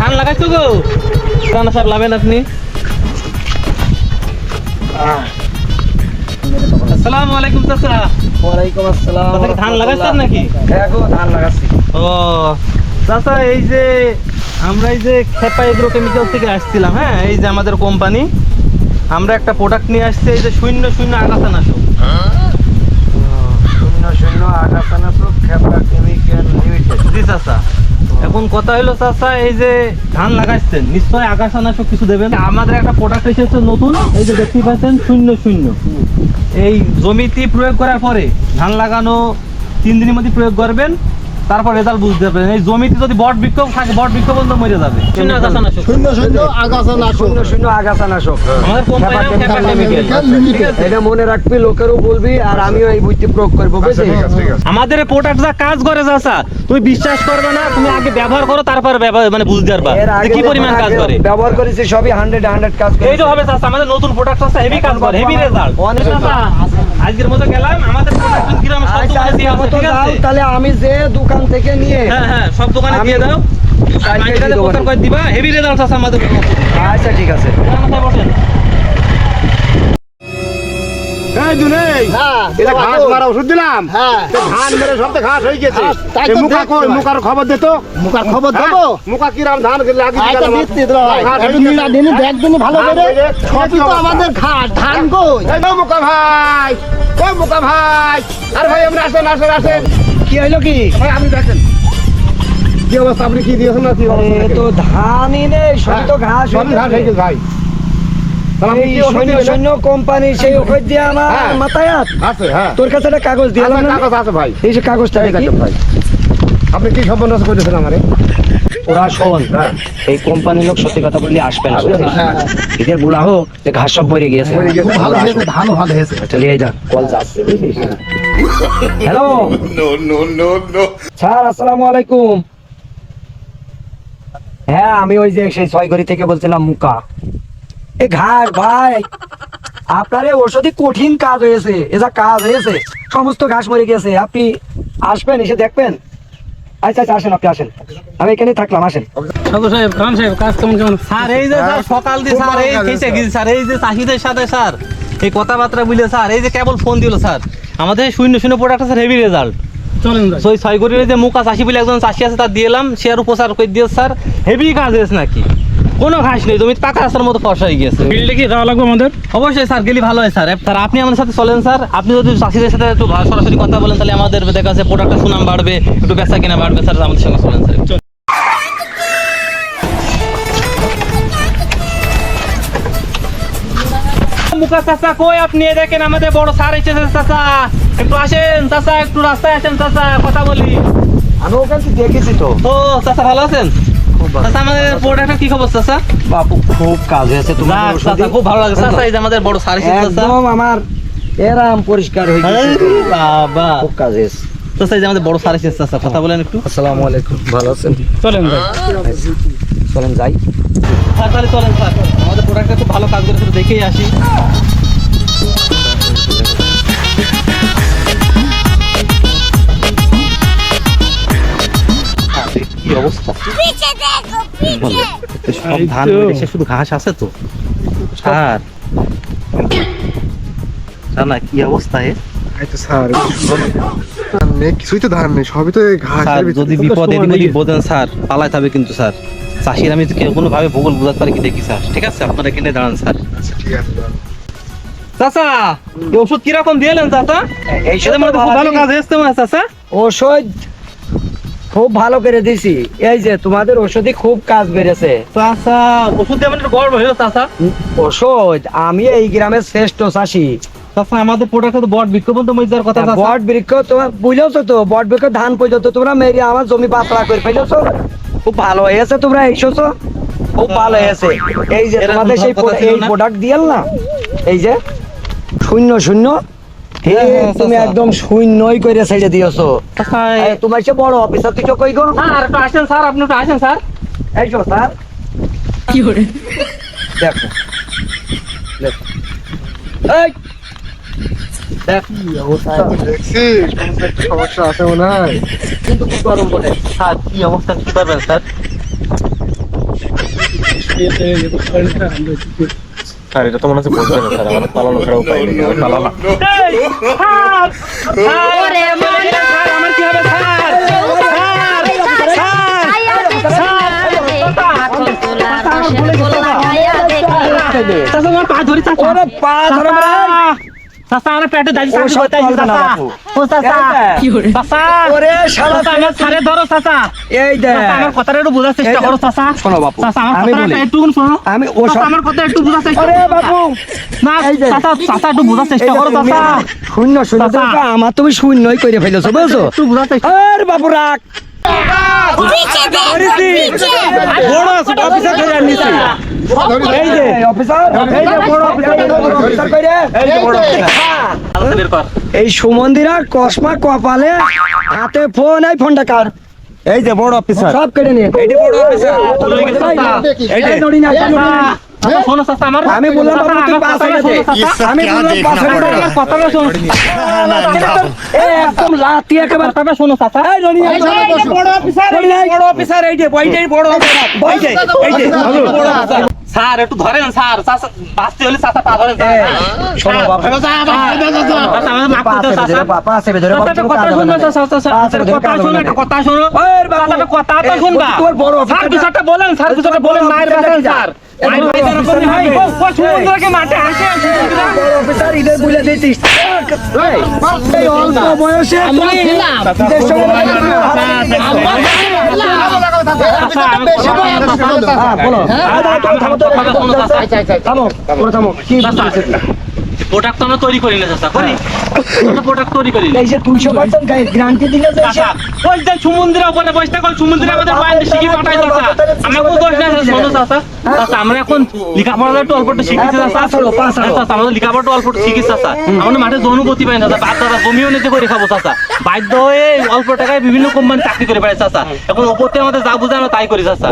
ধান লাগাইছো গো? রানা সাহেব লাভেন আপনি। আসসালামু আলাইকুম চাচা। ওয়ালাইকুম আসসালাম ধান লাগাইছেন নাকি? হ্যাঁ গো ধান লাগাচ্ছি। ও চাচা এই যে আমরা এই যে খেপা এগ্রো কেমিক্যাল থেকে আসছিলাম হ্যাঁ এই যে আমাদের কোম্পানি আমরা একটা প্রোডাক্ট নিয়ে আসছি এই যে শূন্য শূন্য আগাছা নাশক শূন্য শূন্য আগাছানা তো খেপা কেমিক্যাল লিমিটেড জি চাচা এখন কথা হলো চাচা, এই যে ধান লাগাইছেন, নিশ্চয়ই আগাছা নাশক কিছু দেবেন? আমাদের একটা প্রোডাক্ট এসেছে নতুন, এই যে দেখতে পাচ্ছেন, শূন্য শূন্য। এই জমিতে প্রয়োগ করার পরে ধান লাগানো তিন দিনের মধ্যে প্রয়োগ করবেন তারপর রেজাল্ট বুঝতে পারবেন এই জমিতে যদি বট বিক্ষোভ থাকে বট বিক্ষোভ পর্যন্ত মরে যাবে। শূন্য আগাছা নাশক। শূন্য শূন্য আগাছা নাশক। শূন্য শূন্য আগাছানাশক আমাদের কোম্পানি নাম খেপা খেপা chemical chemical। limited। ঠিক আছে? এটা মনে রাখবি লোকেরও বলবি আর আমিও এই প্রয়োগ করব বুঝলি? আমাদের প্রোডাক্ট যা কাজ করে চাচা তুমি বিশ্বাস করবে না তুমি আগে ব্যবহার করো তারপর মানে বুঝতে পারবা। কি পরিমাণ কাজ করে। ব্যবহার করেছি সবই হান্ড্রেড হান্ড্রেড কাজ করে এই যে হবে চাচা আমাদের নতুন প্রোডাক্ট আছে হেভি কাজ করে হেভি রেজাল্ট আজকের মতো গেলাম আমাদের প্রোডাক্ট গ্রামে সব আচ্ছা, ঠিক আছে? তাহলে আমি যে দোকান থেকে নিয়ে। হ্যাঁ হ্যাঁ সব দোকানে দিয়ে দাও। দেবো। প্রচার করে দিবা হেভি রেজাল্ট আছে আমাদের আচ্ছা ঠিক আছে। বসেন। এই জুনেই হ্যাঁ এটা ঘাস মারা ওষুধ দিলাম। হ্যাঁ। ধান মেরে সব ঘাস হয়ে গেছে। ঘাস, তাই এই তো মুখা কই মুখার খবর দে তো। মুখার খবর হ্যাঁ? দেবো? মুখা কিরাম ধান লাগিয়ে দেখ দিন ভালো করে। সবই তো আমাদের ঘাট ধান কই? এই মুকা ভাই ভাই। আরে ভাই আমরা আসেন আসেন আসেন। কি হইল কি? আপনি দেখেন। কি অবস্থা? আপনি কি দিয়েছেন না কি অবস্থা? তো ধানই নেই সবই তো ঘাস সবই ঘাস হয়ে গেছে ভাই। তাহলে আপনি এই কি ওষুধ সৈন্য দিবেন? সৈন্য কোম্পানি সেই ওষুধ দিয়ে আমার হ্যাঁ। হ্যাঁ। তোর কাছে একটা কাগজ দিয়ে কাগজ আছে ভাই। এই যে কাগজটা এই দেখি। দেখেন ভাই। আপনি কি সম্বন্ধ করেছেন আমারে? ওরা শোন এই কোম্পানির লোক সত্যি কথা বললে আসবে না এদের বলা হোক যে ঘাস সব ভরে গিয়েছে। ভালো হয়েছে এই যা কল যাচ্ছে হ্যালো স্যার আসসালামু আলাইকুম। হ্যাঁ আমি ওই যে সেই ছয়গড়ি থেকে বলছিলাম মুকা। এ ঘাস ভাই আপনার এই ওষুধই কঠিন কাজ হয়েছে এ যা কাজ হয়েছে সমস্ত ঘাস মরে গেছে আপনি আসবেন এসে দেখবেন। আচ্ছা আচ্ছা আসেন আপনি আসেন। আমি এখানে থাকলাম আসেন। সাধু সাহেব খান সাহেব কাজ কেমন কেমন? স্যার এই যে স্যার সকাল দিয়ে স্যার এই স্যার এই যে চাষিদের সাথে স্যার এই কথাবার্তা বলে স্যার এই যে কেবল ফোন দিল স্যার। আমাদের শূন্য শূন্য প্রোডাক্ট আছে হেভি রেজাল্ট চলেন তো ওই ছয় কোটির যে মুকা চাষি বলে একজন চাষি আছে তার দিয়েলাম সে আর উপচার করে দিয়ে স্যার। হেভি কাজ হয়েছে নাকি? কোনো ঘাস নেই তুমি পাকা রাস্তার মতো ফসা হয়ে গেছে ফিল্ডে কি যাওয়া লাগবে আমাদের? অবশ্যই স্যার গেলে ভালো হয় স্যার। স্যার আপনি আমাদের সাথে চলেন স্যার। আপনি যদি চাষিদের সাথে একটু সরাসরি কথা বলেন তাহলে আমাদের দেখা যাচ্ছে প্রোডাক্টের সুনাম বাড়বে একটু বেচা কিনা বাড়বে স্যার আমাদের সঙ্গে চলেন স্যার। চাচা কই আপনি? দেখেন আমাদের বড় স্যার এসেছে চাচা। একটু আসেন চাচা একটু রাস্তায় আসেন চাচা কথা বলি। আমি ওখান থেকে দেখেছি তো। ও চাচা ভালো আছেন? চাচা আমাদের প্রোডাক্টের কি খবর চাচা? বাপু খুব কাজ হয়েছে তোমার চাচা খুব ভালো লাগে চাচা এই যে আমাদের বড় স্যার এসেছে চাচা। একদম আমার এরাম পরিষ্কার হয়ে গেছে বাবা। খুব কাজ হয়েছে চাচা এই যে আমাদের বড় স্যার এসেছে চাচা কথা বলেন একটু। আসসালামু আলাইকুম। ভালো আছেন? চলেন ভাই। চলেন যাই। স্যার তাহলে চলেন স্যার। আমাদের প্রোডাক্টটা খুব ভালো কাজ করেছে দেখেই আসি। কি অবস্থা সব ধান তো। শুধু ঘাস আছে তো। স্যার। না কি অবস্থা এ স্যার নেই কিছুই তো ধান নেই সবই তো এই ঘাসের যদি বিপদ এদিক ওদিক বোঝেন স্যার পালাইতে হবে কিন্তু স্যার। চাষির আমি কোনো ভাবে ভূগোল বোঝাতে পারি কি দেখি স্যার? ঠিক আছে আপনারা এখানে দাঁড়ান স্যার। চাচা এই ওষুধ কীরকম দিলেন চাচা? এই খুব ভালো কাজ হয়েছে মনে চাচা। ওষুধ খুব ভালো করে দিছি। এই যে তোমাদের খুব কাজ বেড়েছে। চাচা ওষুধ দিয়ে একটু গর্ব হলো চাচা। ওষুধ আমি এই গ্রামের শ্রেষ্ঠ চাষি। চাচা আমাদের প্রোডাক্ট তো বট বিক্ষোভন তো মজার কথা চাচা। বট বৃক্ষ তোমার বুঝেছ তো? বট বৃক্ষ ধান পর্যন্ত তোমরা মেরি আমার জমি পাতলা করে ফেলেছো। খুব ভালো হয়েছে তোমরা এসেছ? খুব ভালো হয়েছে এই যে তোমাদের সেই এই প্রোডাক্ট দিয়াল না? এই যে শূন্য শূন্য? হে, হ্যাঁ, হ্যাঁ, তুমি একদম শূন্যই করে ছেড়ে দিয়েছ। তোমার সে বড় অফিসার তুই তো কই গো? স্যার একটু আসেন স্যার আপনি একটু আসেন স্যার। এই শো স্যার। কি করে? দেখো। দেখো। এই দেখ দেখছিস কোনো তো একটা সমস্যা আছে মনে হয় কি অবস্থা মনে হচ্ছে পা ধরি পা ধরে। চাচা আমার পেটে দাঁড়ি ও চাচা চাচা ওরে শালা আমার ছাড়ে ধরো চাচা এই চাচা, আমার কথাটা একটু বোঝার চেষ্টা করো চাচা শোনো বাপু, চাচা আমার কথাটা। একটু শোনো। আমি ও আমার কথা একটু বোঝার চেষ্টা আরে বাপু। না চাচা চাচা একটু বোঝার চেষ্টা করো চাচা শূন্য শূন্য আমার তুমি শূন্যই করে ফেলেছো বুঝছ? একটু বোঝার চেষ্টা আর বাপু রাখ। বড় অফিসার ধরে আনিছি এই যে অফিসার এই যে বড় অফিসার অফিসার কই এই যে বড় অফিসার আলাদা বের কর এই সুমন্দিরা কসমা কপালে হাতে ফোন এই ফোনটা কার এই যে বড় অফিসার সব কেটে নিয়ে এই যে বড় অফিসার। এই যে আমি বললাম। আমি কথাটা শোনো একদম লাতি একেবারে কথাটা শোনো চাচা এই নড়ি বড় অফিসার বড় অফিসার এই যে বইটাই বড় অফিসার এই এই যে বড় অফিসার স্যার একটু ধরেন স্যার বাঁচতে হলে চাচা পা ধরেন কথা কথা শোনো, একটা কথা কথা তো শুনবা। বলেন, স্যার, বলেন, মায়ের স্যার। হয়। হ্যাঁ থামো। থামো কি প্রোডাক্ট তো আমরা তৈরি করি না চাচা করি? আমরা প্রোডাক্ট তৈরি করি এই যে দুইশো পার্সেন্ট গ্যারান্টি দিলে যে ওই যে সমুদ্রের উপরে বসে থাকো সমুদ্রে আমাদের বাইরে শিখি পাঠাই চাচা। আমরা কোনো দোষ নাই শোনো চাচা। চাচা আমরা এখন লেখাপড়া একটু অল্প একটু শিখেছি চাচা। পাস হলো, পাস হলো। চাচা আমাদের লেখাপড়া অল্প একটু শিখেছি চাচা। আমাদের মাঠে জনুপতি পাই না চাচা। বাদ দাদা জমিও নিতে করে খাব চাচা। বাধ্য হয়ে অল্প টাকায় বিভিন্ন কোম্পানি চাকরি করে বেড়াই চাচা। এখন ওপরতে আমাদের যা বুঝে আমরা তাই করি চাচা।